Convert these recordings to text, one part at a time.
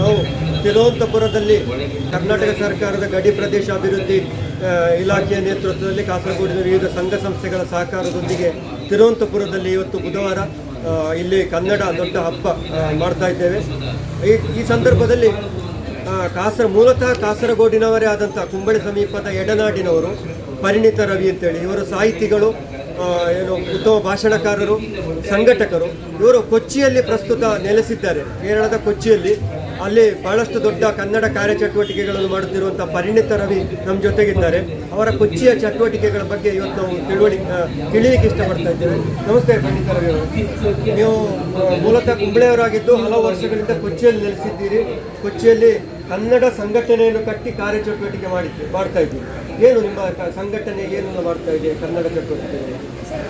ನಾವು ತಿರುವಂತಪುರದಲ್ಲಿ ಕರ್ನಾಟಕ ಸರ್ಕಾರದ ಗಡಿ ಪ್ರದೇಶ ಅಭಿವೃದ್ಧಿ ಇಲಾಖೆಯ ನೇತೃತ್ವದಲ್ಲಿ ಕಾಸರಗೋಡಿನ ವಿವಿಧ ಸಂಘ ಸಂಸ್ಥೆಗಳ ಸಹಕಾರದೊಂದಿಗೆ ತಿರುವಂತಪುರದಲ್ಲಿ ಇವತ್ತು ಬುಧವಾರ ಇಲ್ಲಿ ಕನ್ನಡ ದೊಡ್ಡ ಹಬ್ಬ ಮಾಡ್ತಾ ಇದ್ದೇವೆ. ಈ ಈ ಸಂದರ್ಭದಲ್ಲಿ ಕಾಸರ, ಮೂಲತಃ ಕಾಸರಗೋಡಿನವರೇ ಆದಂಥ ಕುಂಬಳೆ ಸಮೀಪದ ಎಡನಾಡಿನವರು ಪರಿಣಿತ ರವಿ ಅಂತೇಳಿ, ಇವರು ಸಾಹಿತಿಗಳು ಏನು ಉತ್ತಮ ಭಾಷಣಕಾರರು, ಸಂಘಟಕರು, ಇವರು ಕೊಚ್ಚಿಯಲ್ಲಿ ಪ್ರಸ್ತುತ ನೆಲೆಸಿದ್ದಾರೆ. ಕೇರಳದ ಕೊಚ್ಚಿಯಲ್ಲಿ ಅಲ್ಲಿ ಬಹಳಷ್ಟು ದೊಡ್ಡ ಕನ್ನಡ ಕಾರ್ಯಚಟುವಟಿಕೆಗಳನ್ನು ಮಾಡುತ್ತಿರುವಂಥ ಪರಿಣಿತ ರವಿ ನಮ್ಮ ಜೊತೆಗಿದ್ದಾರೆ. ಅವರ ಕೊಚ್ಚಿಯ ಚಟುವಟಿಕೆಗಳ ಬಗ್ಗೆ ಇವತ್ತು ನಾವು ತಿಳುವಳಿ ತಿಳಿಯಲಿಕ್ಕೆ ಇಷ್ಟಪಡ್ತಾ ಇದ್ದೇವೆ. ನಮಸ್ತೆ ಪಂಡಿತ ರವಿ ಅವರು. ನೀವು ಮೂಲತಃ ಕುಂಬಳೆಯವರಾಗಿದ್ದು ಹಲವು ವರ್ಷಗಳಿಂದ ಕೊಚ್ಚಿಯಲ್ಲಿ ನೆಲೆಸಿದ್ದೀರಿ. ಕೊಚ್ಚಿಯಲ್ಲಿ ಕನ್ನಡ ಸಂಘಟನೆಯನ್ನು ಕಟ್ಟಿ ಕಾರ್ಯಚಟುವಟಿಕೆ ಮಾಡಿ ಮಾಡ್ತಾ ಇದ್ದೀವಿ ಏನು ನಿಮ್ಮ ಸಂಘಟನೆ ಏನು ಮಾಡ್ತಾ ಇದೆ ಕನ್ನಡ ಚಟುವಟಿಕೆ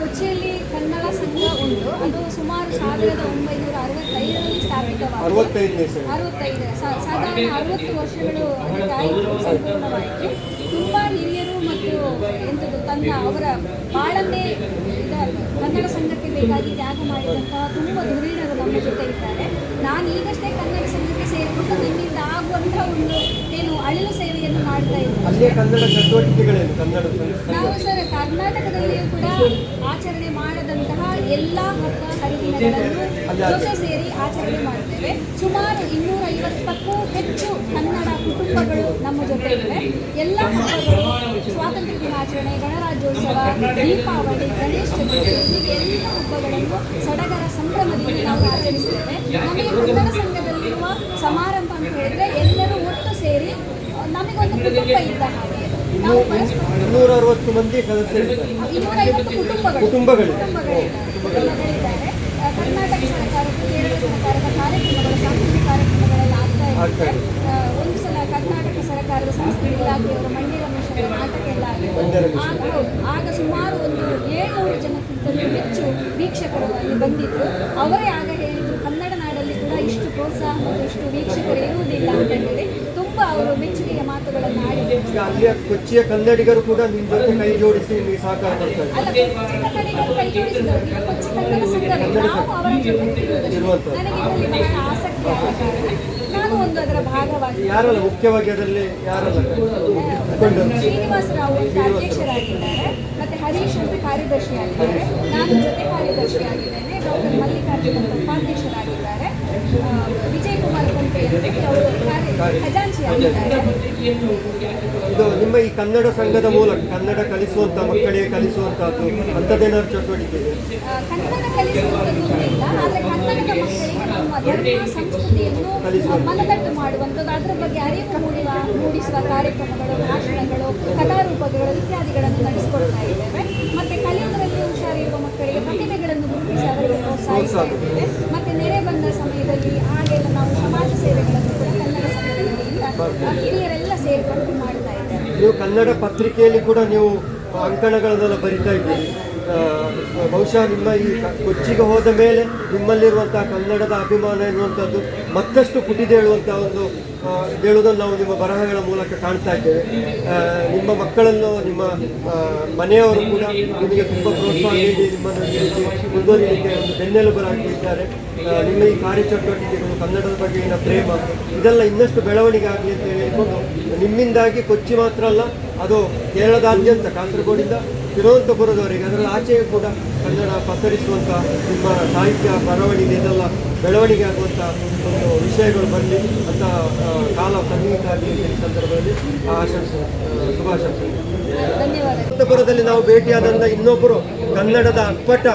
ಕೊಚ್ಚಿಯಲ್ಲಿ ಕನ್ನಡ ಸಂಘ ಉಂಟು. ಅದು ಸುಮಾರು ಸಾವಿರದ ಒಂಬೈನೂರ ಅರವತ್ತೈದರಲ್ಲಿ ಸ್ಥಾಪಿತವಾಗಿದೆ. ಅರವತ್ತೈದನೇ ಸರಿ ಅರವತ್ತೈದು ಸಾಧಾರಣ ಅರವತ್ತು ವರ್ಷಗಳು ಅದಕ್ಕಾಯಿತು ಸಂಪೂರ್ಣವಾಯಿತು. ತುಂಬ ಹಿರಿಯರು ಮತ್ತು ಎಂಥದ್ದು ತನ್ನ ಅವರ ಬಾಳನ್ನೇ ಕನ್ನಡ ಸಂಘಕ್ಕೆ ಬೇಕಾಗಿ ತ್ಯಾಗ ಮಾಡಿದಂತಹ ತುಂಬ ಧುರೀಣರು ನಮ್ಮ ಜೊತೆ ಇದ್ದಾರೆ. ನಾನು ಈಗಷ್ಟೇ ಕನ್ನಡ ಸೇರಿಕೊಂಡು ನನ್ನಿಂದ ಆಗುವಂತಹ ಒಂದು ಏನು ಅಳಿಲು ಸೇವೆಯನ್ನು ಮಾಡ್ತಾ ಸಂಘ- ನಾವು ಸರ್ ಕರ್ನಾಟಕದಲ್ಲಿಯೂ ಕೂಡ ಆಚರಣೆ ಮಾಡದಂತಹ ಎಲ್ಲ ಹಬ್ಬ ಹರಿದಿನಗಳನ್ನು ಜೊತೆ ಸೇರಿ ಆಚರಣೆ ಮಾಡ್ತೇವೆ. ಸುಮಾರು ಇನ್ನೂರ ಐವತ್ತಕ್ಕೂ ಹೆಚ್ಚು ಕನ್ನಡ ಕುಟುಂಬಗಳು ನಮ್ಮ ಜೊತೆ ಇವೆ. ಎಲ್ಲ ಹಬ್ಬಗಳು ಸ್ವಾತಂತ್ರ್ಯ ದಿನಾಚರಣೆ ಗಣರಾಜ್ಯೋತ್ಸವ ದೀಪಾವಳಿ ಗಣೇಶ ಚತುರ್ಥಿ ಹೀಗೆ ಎಲ್ಲ ಹಬ್ಬಗಳನ್ನು ಸಡಗರ ಸಂಭ್ರಮದಿಂದ ನಾವು ಆಚರಿಸ್ತೇವೆ ನಮಗೆ ಕನ್ನಡ ಸಂಘದಲ್ಲಿರುವ ಸಮಾರಂಭ ಅಂತ ಹೇಳಿದ್ರೆ ಎಲ್ಲರೂ ಒಟ್ಟು ಸೇರಿ ನಮಗೊಂದು ಕುಟುಂಬ ಇದ್ದ ಹಾಗೆ. ನಾವು ಪರಸ್ಪರ ಇನ್ನೂರ ಅರವತ್ತು ಮಂದಿ ಇನ್ನೂರೈವತ್ತು ಕುಟುಂಬಗಳು. ಕುಟುಂಬಗಳು. ಕುಟುಂಬಗಳಿದ್ದಾರೆ. ಕುಟುಂಬಗಳಿದ್ದಾರೆ. ಕರ್ನಾಟಕ ಸರ್ಕಾರ ಕೇರಳ ಸರ್ಕಾರದ ಕಾರ್ಯಕ್ರಮಗಳು ಸಾಂಸ್ಕೃತಿಕ ಕಾರ್ಯಕ್ರಮಗಳೆಲ್ಲ ಆಗ್ತಾ ಇದೆ. ಒಂದು ಸಲ ಕರ್ನಾಟಕ ಸರ್ಕಾರದ ಸಂಸ್ಕೃತಿ ಇಲಾಖೆಯವರು ಮಂಡ್ಯ ರಮೇಶರ ನಾಟಕ ಎಲ್ಲ ಆಗಿತ್ತು ಆಗ ಸುಮಾರು ಒಂದು ಏಳ್ನೂರು ಜನಕ್ಕಿಂತಲೂ ಹೆಚ್ಚು ವೀಕ್ಷಕರು ಅಲ್ಲಿ ಬಂದಿದ್ರು. ಅವರೇ ಆಗ ಹೇಳಿದ್ರು ಕನ್ನಡ ನಾಡಲ್ಲಿ ಕೂಡ ಇಷ್ಟು ವೀಕ್ಷಕರು ಇರುವುದಿಲ್ಲ ಅಂತ ಹೇಳಿ ತುಂಬಾ ಅವರು ಮೆಚ್ಚುಗೆಯ ಮಾತುಗಳನ್ನು ಆಡಿದ್ದಾರೆ ಅಲ್ಲಿಯ ಕೊಚ್ಚಿಯ ಕನ್ನಡಿಗರು ಕೂಡ ನಿಮ್ಮ ಜೊತೆ ಕೈ ಜೋಡಿಸಿ ಇಲ್ಲಿ ಸಹಕಾರ ಕೊಡ್ತಾರೆ. ಅಲ್ಲ ಕೊಚ್ಚಿ ಕನ್ನಡಿಗರು ಕೈ ಜೋಡಿಸಿದವರು ಈಗ ಕೊಚ್ಚಿ ಕನ್ನಡ ಸಂಘವೇ ನಾವು ಅವರ ಜೊತೆ ಇರುವುದಷ್ಟೇ. ನನಗೆ ಇದರಲ್ಲಿ ಬಹಳ ಆಸಕ್ತಿ ಆದ ಕಾರಣ ನಾನು ಒಂದು ಅದರ ಭಾಗವಾಗಿ ಯಾರಲ್ಲ? ಮುಖ್ಯವಾಗಿ ಅದರಲ್ಲಿ ಯಾರಲ್ಲ? ಶ್ರೀನಿವಾಸರಾವ್ ಶ್ರೀನಿವಾಸ ರಾವ್ ಅಂತ ಅಧ್ಯಕ್ಷರಾಗಿದ್ದಾರೆ. ಮತ್ತೆ ಹರೀಶ್ ಅಂತ ಕಾರ್ಯದರ್ಶಿಯಾಗಿದ್ದಾರೆ ನಾನು ಜೊತೆ ಕಾರ್ಯದರ್ಶಿಯಾಗಿದ್ದೇನೆ ಡಾಕ್ಟರ್ ಮಲ್ಲಿಕಾರ್ಜುನ ಅಂತ ಉಪಾಧ್ಯಕ್ಷರಾಗಿದ್ದಾರೆ ಆ, ವಿಜಯ್ ಕುಮಾರ್ ಕಂತೆ ಅಂತ ಅವರು ಕಾರ್ಯ ಖಜಾಂಚಿಯಾಗಿದ್ದಾರೆ ಇದು ನಿಮ್ಮ ಈ ಕನ್ನಡ ಸಂಘದ ಮೂಲಕ ಕನ್ನಡ ಕಲಿಸುವಂತ ಮಕ್ಕಳಿಗೆ ಕಲಿಸುವಂತಹದ್ದು ಅಂಥದ್ದೇನಾದ್ರು ಚಟುವಟಿಕೆ ಇದೆ? ಕನ್ನಡ ಕಲಿಸುವಂಥದ್ದು ಇಲ್ಲ ಆದರೆ ಕನ್ನಡದ ಮಕ್ಕಳಿಗೆ ನಮ್ಮ ಧರ್ಮ ಸಂಸ್ಕೃತಿಯನ್ನು ಮನದಟ್ಟು ಮಾಡುವಂಥದ್ದು ಅದರ ಬಗ್ಗೆ ಅರಿವು ಮೂಡುವ ಮೂಡಿಸುವ ಕಾರ್ಯಕ್ರಮಗಳು ಭಾಷಣಗಳು ಕಲಾರೂಪಗಳು ಇತ್ಯಾದಿಗಳನ್ನು ನಡೆಸಿಕೊಡ್ತಾ ಇದ್ದೇವೆ. ಮತ್ತೆ ಕಲಿಯುವುದರಲ್ಲಿ ಹುಷಾರಿರುವ ಮಕ್ಕಳಿಗೆ ಪ್ರತಿಭೆಗಳನ್ನು ಗುರುತಿಸಿ ಅವರಿಗೆ ಪ್ರೋತ್ಸಾಹಿಸ್ತಾ ಇದ್ದೇವೆ ಮತ್ತೆ ನೆರೆ ಬಂದ ಸಮಯದಲ್ಲಿ ಹಾಗೆಲ್ಲ ನಾವು ಸಮಾಜ ಸೇವೆಗಳನ್ನು ಕೂಡ ಕನ್ನಡ ಸಂಘದ ವತಿಯಿಂದ ಆ, ಹಿರಿಯರೆಲ್ಲ ಸೇರಿಕೊಂಡು ಮಾಡ್ತಾ ಇದ್ದೇವೆ ನೀವು ಕನ್ನಡ ಪತ್ರಿಕೆಯಲ್ಲಿ ಕೂಡ ನೀವು ಅಂಕಣಗಳನ್ನೆಲ್ಲ ಬರಿತಾ ಇದ್ದೀರಿ. ಬಹುಶಃ ನಿಮ್ಮ ಈ ಕೊಚ್ಚಿಗೆ ಹೋದ ಮೇಲೆ ನಿಮ್ಮಲ್ಲಿರುವಂತಹ ಕನ್ನಡದ ಅಭಿಮಾನ ಎನ್ನುವಂಥದ್ದು ಮತ್ತಷ್ಟು ಪುಟಿದೇಳುವಂಥ ಒಂದು ಹೇಳುವುದನ್ನು ನಾವು ನಿಮ್ಮ ಬರಹಗಳ ಮೂಲಕ ಕಾಣ್ತಾ ಇದ್ದೇವೆ. ನಿಮ್ಮ ಮಕ್ಕಳನ್ನು ನಿಮ್ಮ ಮನೆಯವರು ಕೂಡ ನಿಮಗೆ ತುಂಬ ಪ್ರೋತ್ಸಾಹ ನೀಡಿ ನಿಮ್ಮನ್ನು ರೀತಿ ಮುಂದುವರಿಯಲಿಕ್ಕೆ ಒಂದು ಬೆನ್ನೆಲುಬರಾಗಿ ಇದ್ದಾರೆ ಆ, ನಿಮ್ಮ ಈ ಕಾರ್ಯಚಟುವಟಿಕೆಗಳು ಕನ್ನಡದ ಬಗೆಗಿನ ಪ್ರೇಮ ಇದೆಲ್ಲ ಇನ್ನಷ್ಟು ಬೆಳವಣಿಗೆ ಆಗಲಿ ಅಂತ ಹೇಳಿಕೊಂಡು ನಿಮ್ಮಿಂದಾಗಿ ಕೊಚ್ಚಿ ಮಾತ್ರ ಅಲ್ಲ ಅದು ಕೇರಳದಾದ್ಯಂತ ಕಾಸರಗೋಡಿಂದ ತಿರುವನಂತಪುರದವರೆಗೆ ಅದರಲ್ಲಿ ಆಚೆಯೂ ಕೂಡ ಕನ್ನಡ ಪಸರಿಸುವಂಥ ನಿಮ್ಮ ಸಾಹಿತ್ಯ ಬರವಣಿಗೆ ಇದೆಲ್ಲ ಬೆಳವಣಿಗೆ ಆಗುವಂಥ ಒಂದು ವಿಷಯಗಳು ಬರಲಿ ಅಂತ ಕಾಲ ಸನ್ನಿಹಿತ ಆಗಲಿ ಈ ಸಂದರ್ಭದಲ್ಲಿ ಆಶಂಸೆ ಶುಭಾಶಂಸಪುರದಲ್ಲಿ ನಾವು ಭೇಟಿಯಾದಂಥ ಇನ್ನೊಬ್ಬರು ಕನ್ನಡದ ಅಪ್ಪಟ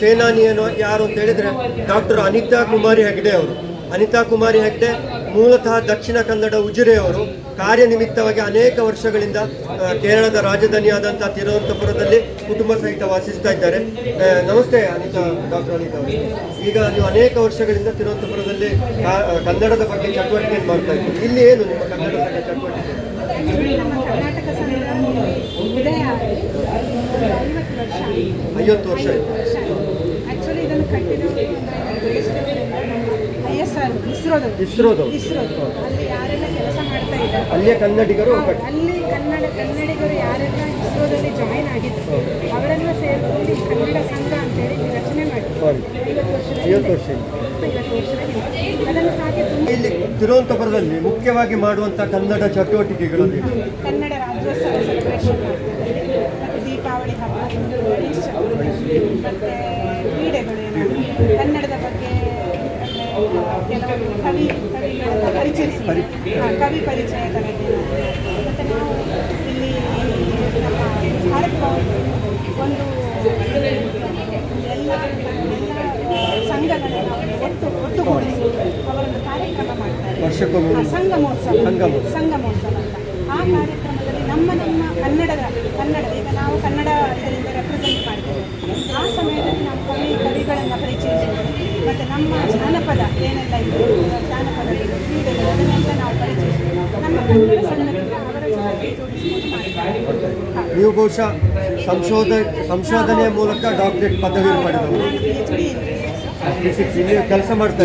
ಸೇನಾನಿಯನ್ನು ಯಾರು ಅಂತ ಹೇಳಿದರೆ ಡಾಕ್ಟರ್ ಅನಿತಾ ಕುಮಾರಿ ಹೆಗ್ಡೆ ಅವರು. ಅನಿತಾ ಕುಮಾರಿ ಹೆಗ್ಡೆ ಮೂಲತಃ ದಕ್ಷಿಣ ಕನ್ನಡ ಉಜಿರೆಯವರು ಕಾರ್ಯನಿಮಿತ್ತವಾಗಿ ಅನೇಕ ವರ್ಷಗಳಿಂದ ಕೇರಳದ ರಾಜಧಾನಿಯಾದಂಥ ತಿರುವನಂತಪುರದಲ್ಲಿ ಕುಟುಂಬ ಸಹಿತ ವಾಸಿಸ್ತಾ ಇದ್ದಾರೆ. ನಮಸ್ತೆ ಅನಿತಾ ಡಾಕ್ಟರ್ ಅನಿತಾ ಅವರು. ಈಗ ನೀವು ಅನೇಕ ವರ್ಷಗಳಿಂದ ತಿರುವನಂತಪುರದಲ್ಲಿ ಕನ್ನಡದ ಬಗ್ಗೆ ಚಟುವಟಿಕೆ ಮಾಡ್ತಾ ಇದ್ದೀವಿ ಇಲ್ಲಿ ಏನು ನಿಮ್ಮ ಕನ್ನಡ ಬಗ್ಗೆ ಚಟುವಟಿಕೆ? ಐವತ್ತು ವರ್ಷ ಸರ್ ಇಸ್ರೋದು ಇಸ್ರೋದು ಇಸ್ರೋದು ಅಲ್ಲಿ ಯಾರೆಲ್ಲ ಕೆಲಸ ಮಾಡ್ತಾ ಇದ್ದಾರೆ? ಅಲ್ಲಿಯ ಕನ್ನಡಿಗರು ಅಲ್ಲಿ ಕನ್ನಡ ಕನ್ನಡಿಗರು ಯಾರೆಲ್ಲ ಇಸ್ರೋದಲ್ಲಿ ಜಾಯಿನ್ ಆಗಿದ್ದರು ಅವರೆಲ್ಲ ಸೇರಿಕೊಂಡು ಕನ್ನಡ ಸಂಘ ಅಂತೇಳಿ ಹೇಳಿ ರಚನೆ ಮಾಡಿದ್ರು. ಐವತ್ತು. ವರ್ಷ ಇಲ್ಲಿ ತಿರುವನಂತಪುರದಲ್ಲಿ ಮುಖ್ಯವಾಗಿ ಮಾಡುವಂಥ ಕನ್ನಡ ಚಟುವಟಿಕೆಗಳು ಕನ್ನಡ ರಾಜ್ಯೋತ್ಸವ ಸೆಲೆಬ್ರೇಷನ್ ಮಾಡ್ತಾರೆ. ದೀಪಾವಳಿ ಹಬ್ಬ ಗಣೇಶ ಮತ್ತೆ ಕ್ರೀಡೆಗಳು ಕನ್ನಡದ ಬಗ್ಗೆ ಕೆಲವು ಕವಿ ಕವಿಗಳನ್ನ ಪರಿಚಯಿಸಿ ಕವಿ ಪರಿಚಯ ತರಬೇತಿ ಮತ್ತು ನಾವು ಇಲ್ಲಿ ನಮ್ಮ ಭಾರತ ಒಂದು ಎಲ್ಲ ಸಂಘಗಳನ್ನು ಒಟ್ಟು ಒಟ್ಟುಗೂಡಿಸಿ ಅವರೊಂದು ಕಾರ್ಯಕ್ರಮ ಮಾಡ್ತಾರೆ ಸಂಗಮೋತ್ಸವ. ಸಂಗಮೋತ್ಸವ. ಅಂತ. ಆ ಕಾರ್ಯಕ್ರಮದಲ್ಲಿ ನಮ್ಮ ನಮ್ಮ ಕನ್ನಡದ ಕನ್ನಡ ಈಗ ನಾವು ಕನ್ನಡ ಇದರಿಂದ ರೆಪ್ರೆಸೆಂಟ್ ಮಾಡ್ತೇವೆ. ಆ ಸಮಯದಲ್ಲಿ ನಾವು ಕವಿ ಕವಿಗಳನ್ನು ಪರಿಚಯಿಸೋದು ಮತ್ತು ನಮ್ಮ ಜಾನಪದ ಏನೆಲ್ಲ ಇದೆ ಜಾನಪದ ಕ್ರೀಡೆಗಳು ಅದನ್ನೆಲ್ಲ ನಾವು ಪರಿಚಯಿಸೋದು ನಮ್ಮ ಕನ್ನಡ ಅವರ ಜೊತೆಗೆ ಜೋಡಿಸಿಕೊಂಡು. ನೀವು ಬಹುಶಃ ಸಂಶೋಧ ಸಂಶೋಧನೆಯ ಮೂಲಕ ಡಾಕ್ಟರೇಟ್ ಪದವಿ ಪಡೆದವರು. ಇಲ್ಲಿ ಕೆಲಸ ಮಾಡ್ತಾ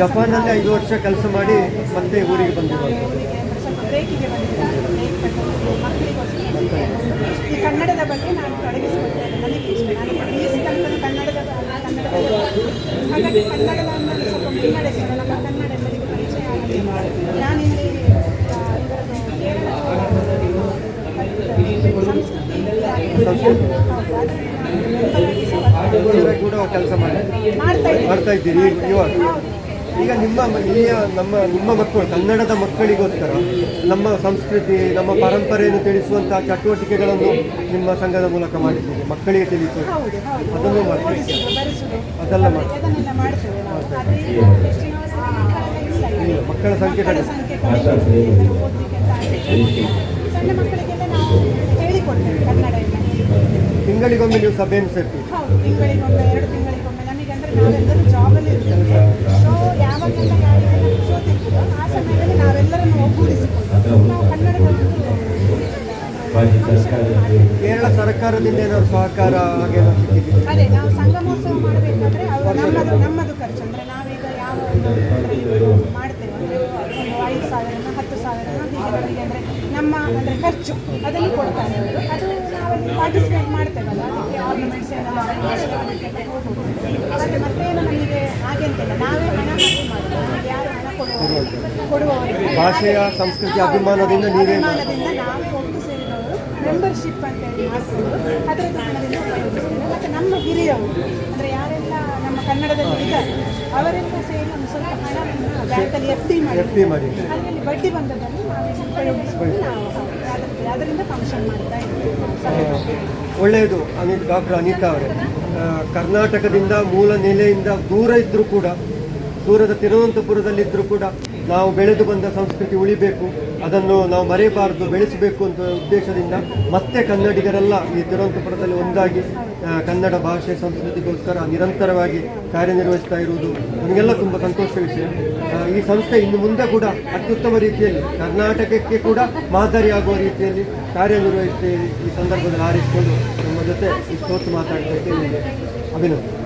ಜಪಾನಲ್ಲಿ ಐದು ವರ್ಷ. ಕೆಲಸ ಮಾಡಿ ಮತ್ತೆ ಊರಿಗೆ ಬಂದಿರೋದು. ಈ ಕನ್ನಡದ ಬಗ್ಗೆ ನಾನು ತೊಡಗಿಸಿಕೊಳ್ತೇನೆ. ನನಗೆ ಇಷ್ಟ. ನಾನು ಬಿ ಕಲಿತದ್ದು ಕನ್ನಡದ ಹಾಗಾಗಿ ಕನ್ನಡವನ್ನು ಸ್ವಲ್ಪ ಮುನ್ನಡೆಸೋಣ ನಮ್ಮ ಕನ್ನಡ ಎಲ್ಲರಿಗೂ ಪರಿಚಯ ನಾನಿಲ್ಲಿ ಸಂಸ್ಕೃತಿ ಕೂಡ ಕೆಲಸ ಮಾಡಿ. ಮಾಡ್ತಾ ಇದ್ದೀನಿ. ಇದ್ದೀರಿ ಇವಾಗ. ಈಗ ನಿಮ್ಮ ಮ- ಇಲ್ಲಿಯ ನಮ್ಮ ನಿಮ್ಮ ಮಕ್ಕಳು ಕನ್ನಡದ ಮಕ್ಕಳಿಗೋಸ್ಕರ ನಮ್ಮ ಸಂಸ್ಕೃತಿ ನಮ್ಮ ಪರಂಪರೆಯನ್ನು ತಿಳಿಸುವಂತಹ ಚಟುವಟಿಕೆಗಳನ್ನು ನಿಮ್ಮ ಸಂಘದ ಮೂಲಕ ಮಾಡಿದ್ದೀವಿ ಮಕ್ಕಳಿಗೆ ತಿಳಿಸಿ. ಅದನ್ನು ಮಾಡ್ತೀವಿ ಅದೆಲ್ಲ ಮಾಡ್ತೇವೆ. ಮಕ್ಕಳ ಸಂಖ್ಯೆ ಮಕ್ಕಳ ಕಡಿಮೆ. ತಿಂಗಳಿಗೊಮ್ಮೆ ನೀವು ಸಭೆಯನ್ನು ಸೇರ್ತೀವಿ ನಾವೆಲ್ಲರೂ ಜಾಬಲ್ಲಿ ಇರ್ತೇವೆ ಸೊ ಯಾವಾಗೆಲ್ಲ ಯಾರಿಗೆಲ್ಲ ಇರ್ತದೋ ಆ ಸಮಯದಲ್ಲಿ ನಾವೆಲ್ಲರನ್ನು ಒಗ್ಗೂಡಿಸಿಕೊಂಡು ನಾವು ಕನ್ನಡದ ಕೇರಳ ಸರ್ಕಾರದಿಂದ ಏನಾದ್ರು ಸಹಕಾರ ಅದೇ ನಾವು ಸಂಗಮೋತ್ಸವ ಮಾಡಬೇಕಾದ್ರೆ ಅವರು ನಮ್ಮದು ನಮ್ಮದು ಖರ್ಚು. ಅಂದರೆ ನಾವೀಗ ಯಾವ ಮಾಡ್ತೇವೆ ಅಂದರೆ ಒಂದು ಐದು ಸಾವಿರನ ಹತ್ತು ಸಾವಿರನ ಹೀಗೆ ಅಂದರೆ ನಮ್ಮ ಅಂದರೆ ಖರ್ಚು ಅದನ್ನು ಕೊಡ್ತಾರೆ ಅವರು. ಅದು ನಾವು ಪಾರ್ಟಿಸಿಪೇಟ್ ಮಾಡ್ತೇವಲ್ಲ ಅದಕ್ಕೆ ಆರ್ನಮೆಂಟ್ಸ್ ಏನೆಲ್ಲ ಭಾಷೆಯ ಸಂಸ್ಕೃತಿ ಅಭಿಮಾನದಿಂದ ನೀವೇ ಮೆಂಬರ್ಶಿಪ್ ಮತ್ತೆ ಹಣದಿಂದ ಉಪಯೋಗಿಸ್ತೇವೆ ಮತ್ತು ನಮ್ಮ ಹಿರಿಯವರು ಅಂದರೆ ಯಾರೆಲ್ಲ ನಮ್ಮ ಕನ್ನಡದಲ್ಲಿ ಇದ್ದಾರೆ ಅವರೆಲ್ಲ ಸೇರಿ ಒಂದು ಸ್ವಲ್ಪ ಹಣವನ್ನು ಬ್ಯಾಂಕಲ್ಲಿ ಎಫ್ ಡಿ ಮಾಡಿ ಎಫ್ ಡಿ ಮಾಡಿ ಅದರಲ್ಲಿ ಬಡ್ಡಿ ಬಂದದನ್ನು ನಾವು ಉಪಯೋಗಿಸ್ಕೊಂಡು ನಾವು ಅದರಿಂದ ಫಂಕ್ಷನ್ ಮಾಡ್ತಾ ಇದ್ದೀವಿ. ಒಳ್ಳೆಯದು ಅನಿಲ್ ಡಾಕ್ಟರ್ ಅನಿತಾ ಅವರೇ. ಕರ್ನಾಟಕದಿಂದ ಮೂಲ ನೆಲೆಯಿಂದ ದೂರ ಇದ್ದರೂ ಕೂಡ, ದೂರದ ತಿರುವನಂತಪುರದಲ್ಲಿದ್ದರೂ ಕೂಡ ನಾವು ಬೆಳೆದು ಬಂದ ಸಂಸ್ಕೃತಿ ಉಳಿಬೇಕು. ಅದನ್ನು ನಾವು ಮರೆಯಬಾರದು, ಬೆಳೆಸಬೇಕು ಅಂತ ಉದ್ದೇಶದಿಂದ ಮತ್ತೆ ಕನ್ನಡಿಗರೆಲ್ಲ ಈ ತಿರುವನಂತಪುರದಲ್ಲಿ ಒಂದಾಗಿ ಕನ್ನಡ ಭಾಷೆ, ಸಂಸ್ಕೃತಿಗೋಸ್ಕರ ನಿರಂತರವಾಗಿ ಕಾರ್ಯನಿರ್ವಹಿಸ್ತಾ ಇರುವುದು ನಮಗೆಲ್ಲ ತುಂಬ ಸಂತೋಷದ ವಿಷಯ. ಈ ಸಂಸ್ಥೆ ಇನ್ನು ಮುಂದೆ ಕೂಡ ಅತ್ಯುತ್ತಮ ರೀತಿಯಲ್ಲಿ, ಕರ್ನಾಟಕಕ್ಕೆ ಕೂಡ ಮಾದರಿಯಾಗುವ ರೀತಿಯಲ್ಲಿ ಕಾರ್ಯನಿರ್ವಹಿಸಿ ಈ ಸಂದರ್ಭದಲ್ಲಿ ಆರಿಸಿಕೊಂಡು ಜೊತೆ ಇಷ್ಟೊತ್ತು ಮಾತಾಡೋದಕ್ಕೆ ಅಭಿನಂದನೆ.